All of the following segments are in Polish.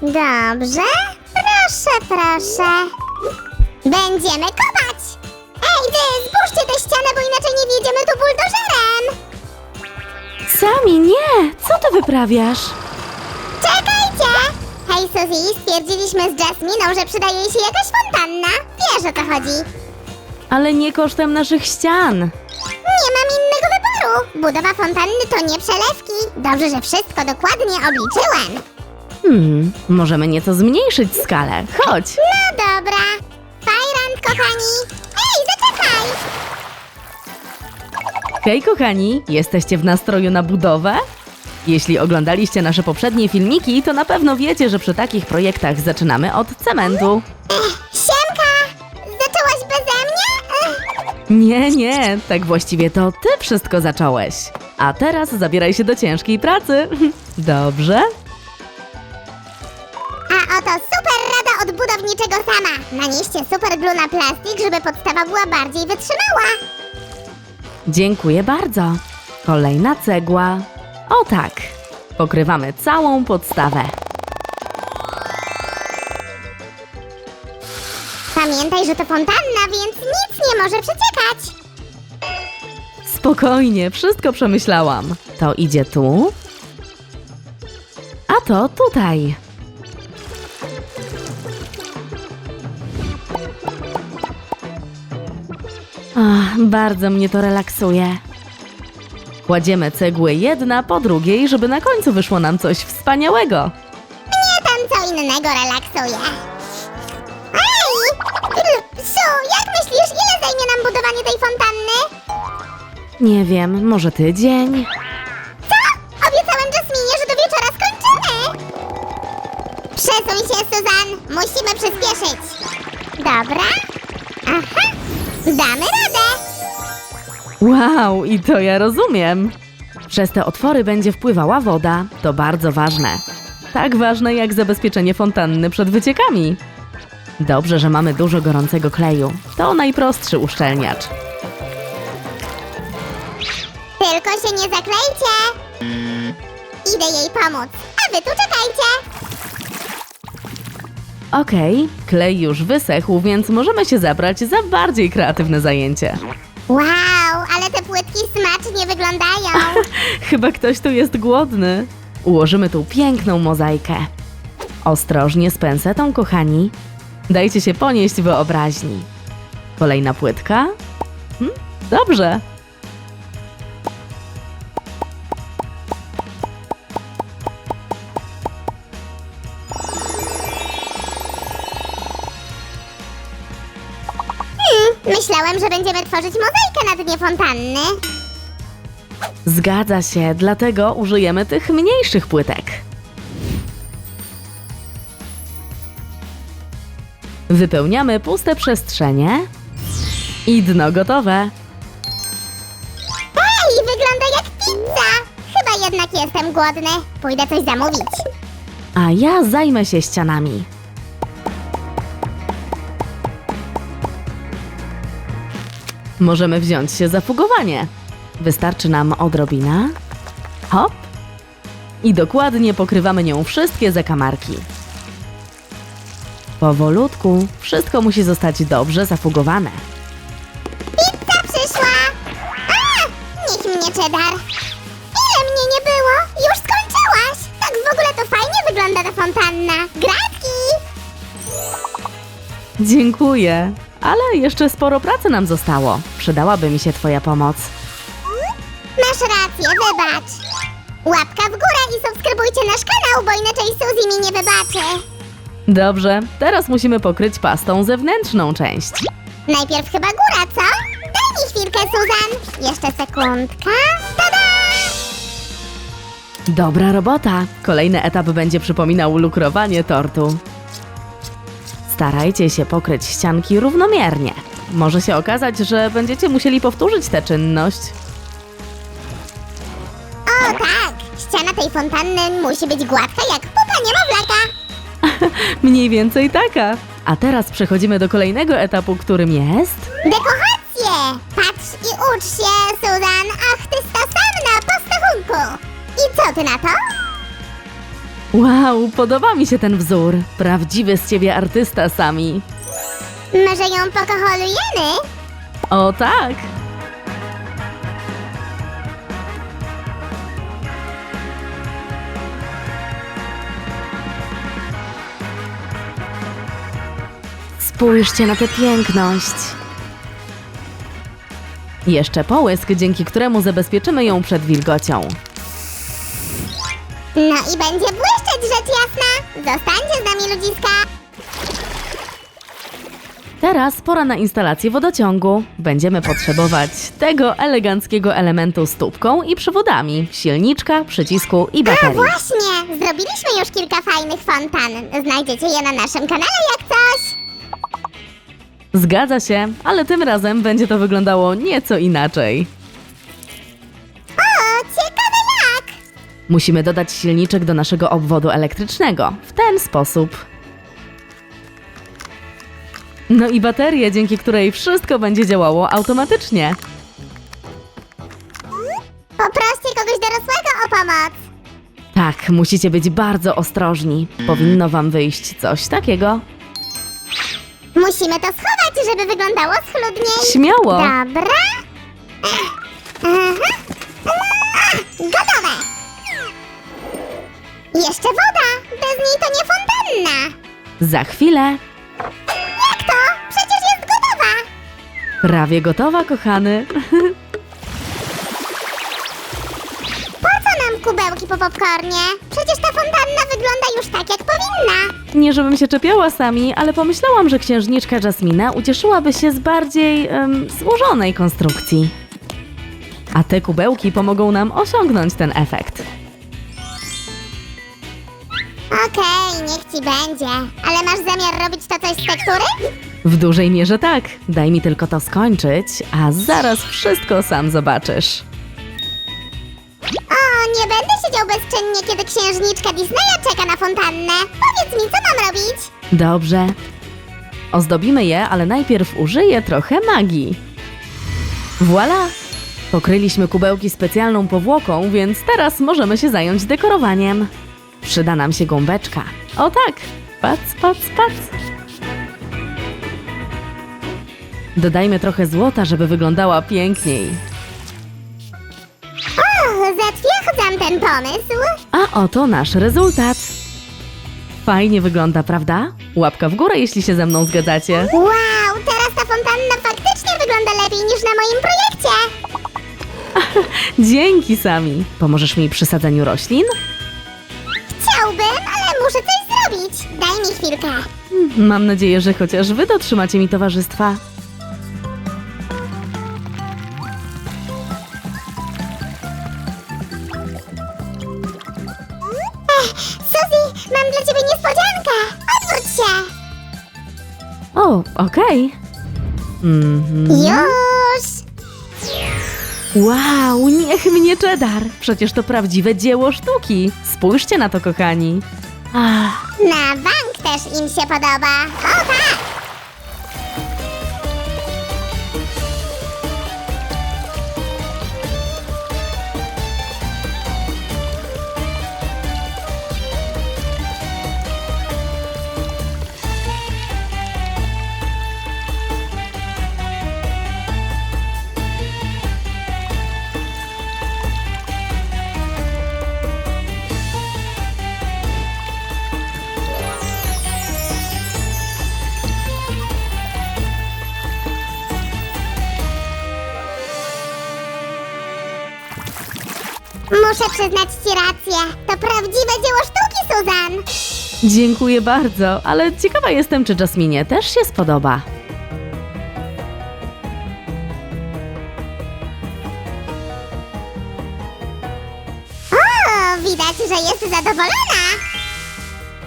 Dobrze. Proszę, proszę. Będziemy kopać! Ej, wy, zburzcie tę ścianę, bo inaczej nie wjedziemy tu buldożerem! Sami, nie! Co ty wyprawiasz? Czekajcie! Hej, Suzy, stwierdziliśmy z Jasminą, że przydaje jej się jakaś fontanna. Wiesz o co chodzi. Ale nie kosztem naszych ścian. Nie mam innego wyboru. Budowa fontanny to nie przelewki. Dobrze, że wszystko dokładnie obliczyłem. Hmm, możemy nieco zmniejszyć skalę. Chodź! No dobra. Fajrant, kochani. Ej, zaczekaj! Hej kochani, jesteście w nastroju na budowę? Jeśli oglądaliście nasze poprzednie filmiki, to na pewno wiecie, że przy takich projektach zaczynamy od cementu. Siemka! Zaczęłaś beze mnie? Ech. Nie, nie, tak właściwie to ty wszystko zacząłeś. A teraz zabieraj się do ciężkiej pracy. Dobrze? A oto super rada od budowniczego sama. Nanieście super glue na plastik, żeby podstawa była bardziej wytrzymała. Dziękuję bardzo. Kolejna cegła. O tak. Pokrywamy całą podstawę. Pamiętaj, że to fontanna, więc nic nie może przeciekać. Spokojnie, wszystko przemyślałam. To idzie tu. A to tutaj. Ach, bardzo mnie to relaksuje. Kładziemy cegły jedna po drugiej, żeby na końcu wyszło nam coś wspaniałego. Nie tam co innego relaksuje. Ej! Su, jak myślisz, ile zajmie nam budowanie tej fontanny? Nie wiem, może tydzień? Co? Obiecałem Jasminie, że do wieczora skończymy. Przesuń się, Suzan. Musimy przyspieszyć. Dobra. Aha. Damy radę. Wow, i to ja rozumiem. Przez te otwory będzie wpływała woda. To bardzo ważne. Tak ważne jak zabezpieczenie fontanny przed wyciekami. Dobrze, że mamy dużo gorącego kleju. To najprostszy uszczelniacz. Tylko się nie zaklejcie. Idę jej pomóc. A wy tu czekajcie. Okej, klej już wysechł, więc możemy się zabrać za bardziej kreatywne zajęcie. Wow, ale te płytki smacznie wyglądają. Chyba ktoś tu jest głodny. Ułożymy tu piękną mozaikę. Ostrożnie z pensetą, kochani. Dajcie się ponieść wyobraźni. Kolejna płytka. Hm? Dobrze. Myślałem, że będziemy tworzyć mozaikę na dnie fontanny. Zgadza się, dlatego użyjemy tych mniejszych płytek. Wypełniamy puste przestrzenie i dno gotowe. Ej, wygląda jak pizza. Chyba jednak jestem głodny. Pójdę coś zamówić. A ja zajmę się ścianami. Możemy wziąć się za fugowanie. Wystarczy nam odrobina. Hop. I dokładnie pokrywamy nią wszystkie zakamarki. Powolutku, wszystko musi zostać dobrze zafugowane. Pizza przyszła! A! Niech mnie cheddar! Ile mnie nie było? Już skończyłaś! Tak w ogóle to fajnie wygląda ta fontanna! Gratki! Dziękuję, ale jeszcze sporo pracy nam zostało. Przydałaby mi się Twoja pomoc. Masz rację, wybacz! Łapka w górę i subskrybujcie nasz kanał, bo inaczej Suzy mi nie wybaczy! Dobrze, teraz musimy pokryć pastą zewnętrzną część. Najpierw chyba góra, co? Daj mi chwilkę, Suzan! Jeszcze sekundka. Tada! Dobra robota. Kolejny etap będzie przypominał lukrowanie tortu. Starajcie się pokryć ścianki równomiernie. Może się okazać, że będziecie musieli powtórzyć tę czynność. O tak! Ściana tej fontanny musi być gładka jak pupa niemowlaka! Mniej więcej taka. A teraz przechodzimy do kolejnego etapu, którym jest... Dekoracje! Patrz i ucz się, Suzan! Ach, ty sta sam na postachunku! I co ty na to? Wow, podoba mi się ten wzór. Prawdziwy z ciebie artysta, Sami. Może ją pokoholujemy? O tak! Spójrzcie na tę piękność. Jeszcze połysk, dzięki któremu zabezpieczymy ją przed wilgocią. No i będzie błyszczeć, rzecz jasna. Zostańcie z nami, ludziska. Teraz pora na instalację wodociągu. Będziemy potrzebować tego eleganckiego elementu z tubką i przewodami, silniczka, przycisku i A baterii. właśnie, zrobiliśmy już kilka fajnych fontan. Znajdziecie je na naszym kanale jak coś. Zgadza się, ale tym razem będzie to wyglądało nieco inaczej. Musimy dodać silniczek do naszego obwodu elektrycznego. W ten sposób. No i baterię, dzięki której wszystko będzie działało automatycznie. Poproście kogoś dorosłego o pomoc. Tak, musicie być bardzo ostrożni. Powinno wam wyjść coś takiego. Musimy to schować, żeby wyglądało schludniej. Śmiało! Dobra. Jeszcze woda. Bez niej to nie fontanna. Za chwilę. Jak to? Przecież jest gotowa. Prawie gotowa, kochany. Po co nam kubełki po popcornie? Przecież ta fontanna wygląda już tak, jak powinna. Nie żebym się czepiała sami, ale pomyślałam, że księżniczka Jasmina ucieszyłaby się z bardziej em, złożonej konstrukcji. A te kubełki pomogą nam osiągnąć ten efekt. Będzie. Ale masz zamiar robić to coś z tektury? W dużej mierze tak. Daj mi tylko to skończyć, a zaraz wszystko sam zobaczysz. O, nie będę siedział bezczynnie, kiedy księżniczka Disneya czeka na fontannę. Powiedz mi, co mam robić? Dobrze. Ozdobimy je, ale najpierw użyję trochę magii. Voilà! Pokryliśmy kubełki specjalną powłoką, więc teraz możemy się zająć dekorowaniem. Przyda nam się gąbeczka. O tak! Pac, pac, pac! Dodajmy trochę złota, żeby wyglądała piękniej. O, zatwierdzam ten pomysł. A oto nasz rezultat. Fajnie wygląda, prawda? Łapka w górę, jeśli się ze mną zgadzacie. Wow, teraz ta fontanna faktycznie wygląda lepiej niż na moim projekcie. Dzięki, Sami. Pomożesz mi przy sadzeniu roślin? Chciałbym, ale muszę coś zrobić. Daj mi chwilkę. Mam nadzieję, że chociaż wy dotrzymacie mi towarzystwa. Suzy, mam dla ciebie niespodziankę. Odwróć się. O, okej. Mhm. Już. Wow, niech mnie cheddar! Przecież to prawdziwe dzieło sztuki. Spójrzcie na to, kochani. Na bank też im się podoba. O tak. Muszę przyznać ci rację. To prawdziwe dzieło sztuki, Suzan. dziękuję bardzo, ale ciekawa jestem, czy Jasminie też się spodoba. O, widać, że jest zadowolona.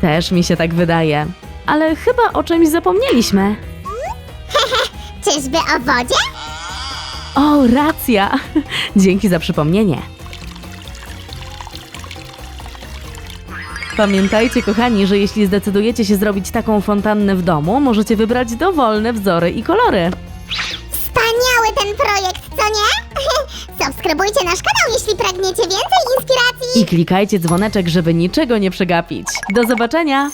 Też mi się tak wydaje. Ale chyba o czymś zapomnieliśmy. Czyżby o wodzie? O, racja! Dzięki za przypomnienie. Pamiętajcie, kochani, że jeśli zdecydujecie się zrobić taką fontannę w domu, możecie wybrać dowolne wzory i kolory. Wspaniały ten projekt, co nie? Subskrybuj Subskrybujcie nasz kanał, jeśli pragniecie więcej inspiracji. I klikajcie dzwoneczek, żeby niczego nie przegapić. Do zobaczenia!